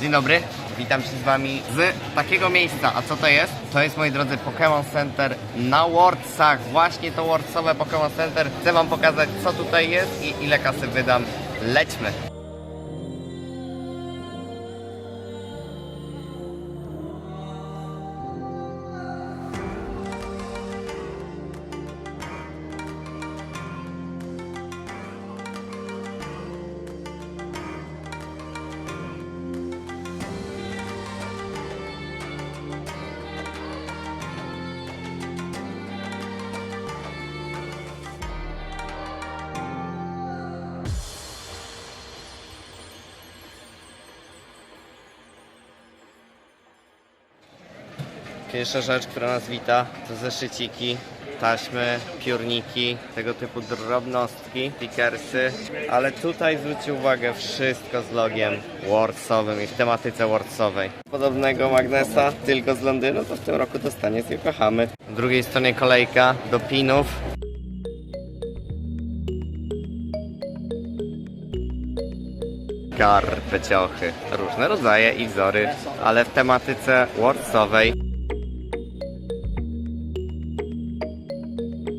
Dzień dobry, witam się z wami z takiego miejsca. A co to jest? To jest, moi drodzy, Pokémon Center na Worldsach. Właśnie to Worldsowe Pokémon Center. Chcę wam pokazać, co tutaj jest i ile kasy wydam. Lećmy. Pierwsza rzecz, która nas wita, to zeszyciki, taśmy, piórniki, tego typu drobnostki, pickersy. Ale tutaj zwróćcie uwagę, wszystko z logiem Wordsowym i w tematyce Wordsowej. Podobnego magnesa, tylko z Londynu, to w tym roku dostanie z Yokohamy. W drugiej stronie kolejka do pinów. Karpeciochy. Różne rodzaje i wzory, ale w tematyce Wordsowej.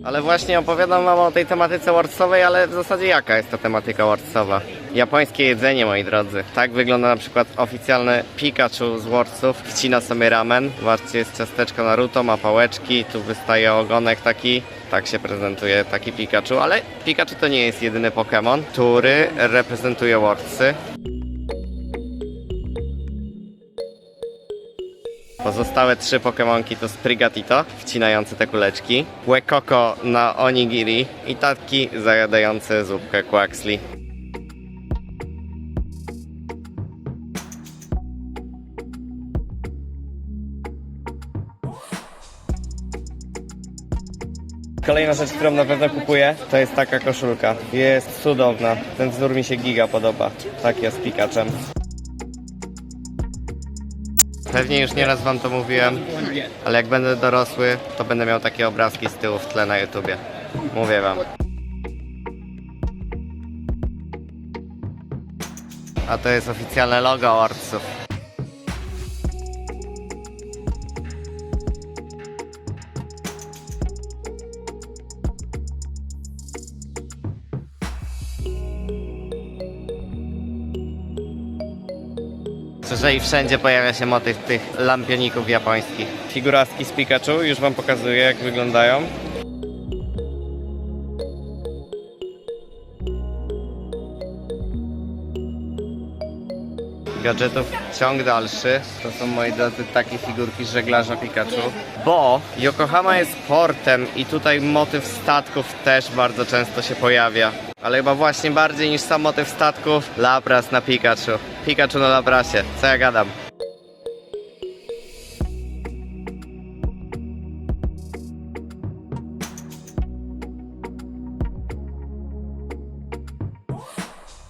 Ale właśnie opowiadam wam o tej tematyce Wordsowej, ale w zasadzie jaka jest ta tematyka Wordsowa? Japońskie jedzenie, moi drodzy. Tak wygląda na przykład oficjalny Pikachu z Wordsów. Wcina sobie ramen. Zobaczcie, jest ciasteczko Naruto, ma pałeczki, tu wystaje ogonek taki. Tak się prezentuje taki Pikachu, ale Pikachu to nie jest jedyny Pokémon, który reprezentuje Wordsy. Pozostałe trzy Pokemonki to Sprigatito, wcinający te kuleczki, Łekoko na Onigiri i Tatki zajadające zupkę Quaxley. Kolejna rzecz, którą na pewno kupuję, to jest taka koszulka. Jest cudowna. Ten wzór mi się giga podoba. Tak jest Pikachem. Pewnie już nieraz wam to mówiłem, ale jak będę dorosły, to będę miał takie obrazki z tyłu w tle na YouTubie. Mówię wam. A to jest oficjalne logo Orców. Szczerze i wszędzie pojawia się motyw tych lampioników japońskich. Figuraski z Pikachu już wam pokazuję jak wyglądają. Gadżetów ciąg dalszy. To są moi drodzy takie figurki żeglarza Pikachu. Bo Yokohama jest portem i tutaj motyw statków też bardzo często się pojawia. Ale chyba właśnie bardziej niż sam motyw statków, Lapras na Pikachu. Pikachu na Laprasie. Co ja gadam?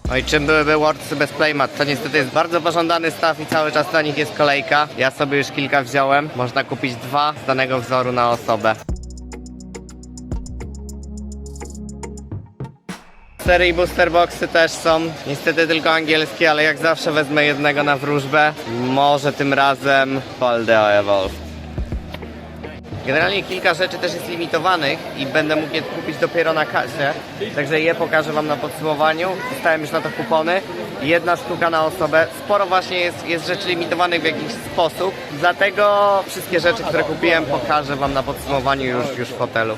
No i czym byłyby Wordsy bez Playmat? To niestety jest bardzo pożądany staw i cały czas na nich jest kolejka. Ja sobie już kilka wziąłem. Można kupić dwa z danego wzoru na osobę. Serii booster boxy też są. Niestety tylko angielskie, ale jak zawsze wezmę jednego na wróżbę. Może tym razem Paldeo Evolve. Generalnie kilka rzeczy też jest limitowanych i będę mógł je kupić dopiero na kasie. Także je pokażę Wam na podsumowaniu. Dostałem już na to kupony. Jedna sztuka na osobę. Sporo właśnie jest, jest rzeczy limitowanych w jakiś sposób. Dlatego wszystkie rzeczy, które kupiłem pokażę Wam na podsumowaniu już, już w hotelu.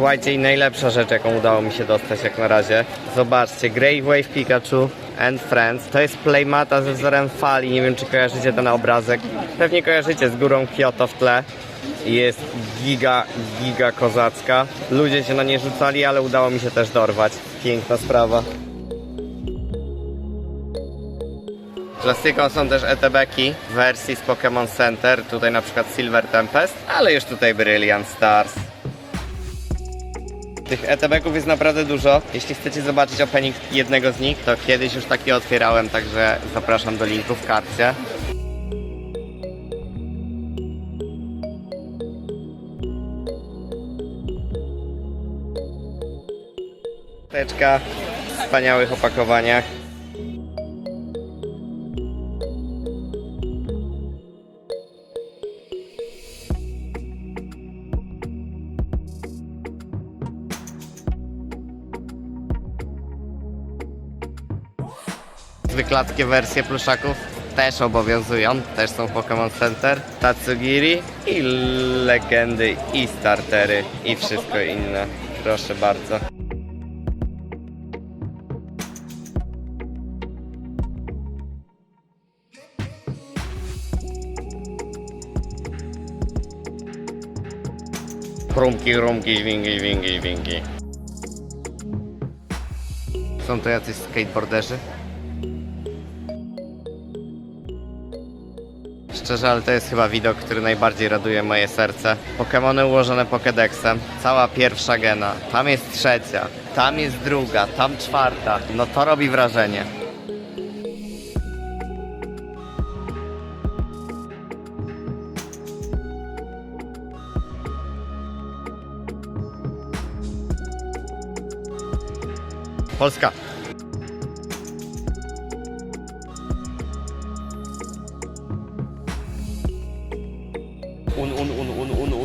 Słuchajcie, i najlepsza rzecz, jaką udało mi się dostać jak na razie. Zobaczcie, Grey Wave Pikachu and Friends. To jest playmata ze wzorem fali. Nie wiem, czy kojarzycie ten obrazek. Pewnie kojarzycie z górą Kyoto w tle. Jest giga, giga kozacka. Ludzie się na nie rzucali, ale udało mi się też dorwać. Piękna sprawa. Klasyką są też ETB-ki w wersji z Pokémon Center. Tutaj na przykład Silver Tempest, ale już tutaj Brilliant Stars. Tych ETB-ków jest naprawdę dużo. Jeśli chcecie zobaczyć opening jednego z nich, to kiedyś już takie otwierałem, także zapraszam do linku w kartce. Teczka w wspaniałych opakowaniach. Zwykłackie wersje pluszaków też obowiązują, też są w Pokémon Center. Tatsugiri i legendy i startery i wszystko inne. Proszę bardzo. Chrumki, chrumki, dźwingi, dźwingi, dźwingi. Są to jacyś skateboarderzy? Szczerze, ale to jest chyba widok, który najbardziej raduje moje serce. Pokémony ułożone Pokédexem, cała pierwsza gena, tam jest trzecia, tam jest druga, tam czwarta. No to robi wrażenie. Polska.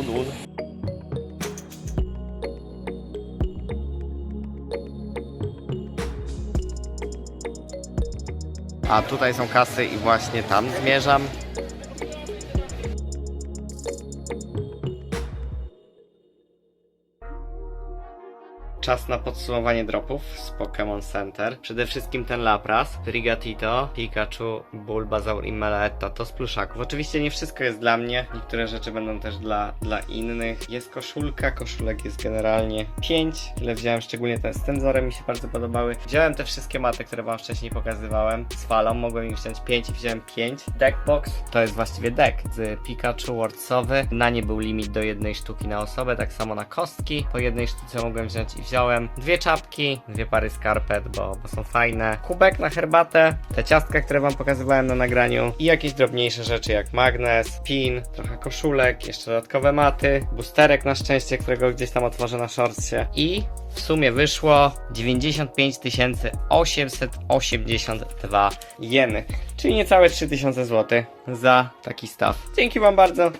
Un. A tutaj są kasy i właśnie tam zmierzam. Czas na podsumowanie dropów z Pokémon Center. Przede wszystkim ten Lapras, Prigatito, Pikachu, Bulbasaur i Meleetta to z pluszaków. Oczywiście nie wszystko jest dla mnie, niektóre rzeczy będą też dla, dla innych. Jest koszulka, koszulek jest generalnie 5, ile wziąłem, szczególnie ten z Tenzorem mi się bardzo podobały. Wziąłem te wszystkie maty, które wam wcześniej pokazywałem z falą, mogłem ich wziąć 5 i wziąłem 5. Deckbox to jest właściwie deck z Pikachu Wordsowy. Na nie był limit do jednej sztuki na osobę, tak samo na kostki. Po jednej sztuce mogłem wziąć i Dwie czapki, dwie pary skarpet, bo, bo są fajne. Kubek na herbatę, te ciastka, które wam pokazywałem na nagraniu i jakieś drobniejsze rzeczy jak magnes, pin, trochę koszulek, jeszcze dodatkowe maty, boosterek na szczęście, którego gdzieś tam otworzę na shortsie i w sumie wyszło 95 882 jeny, czyli niecałe 3000 zł za taki staw. Dzięki wam bardzo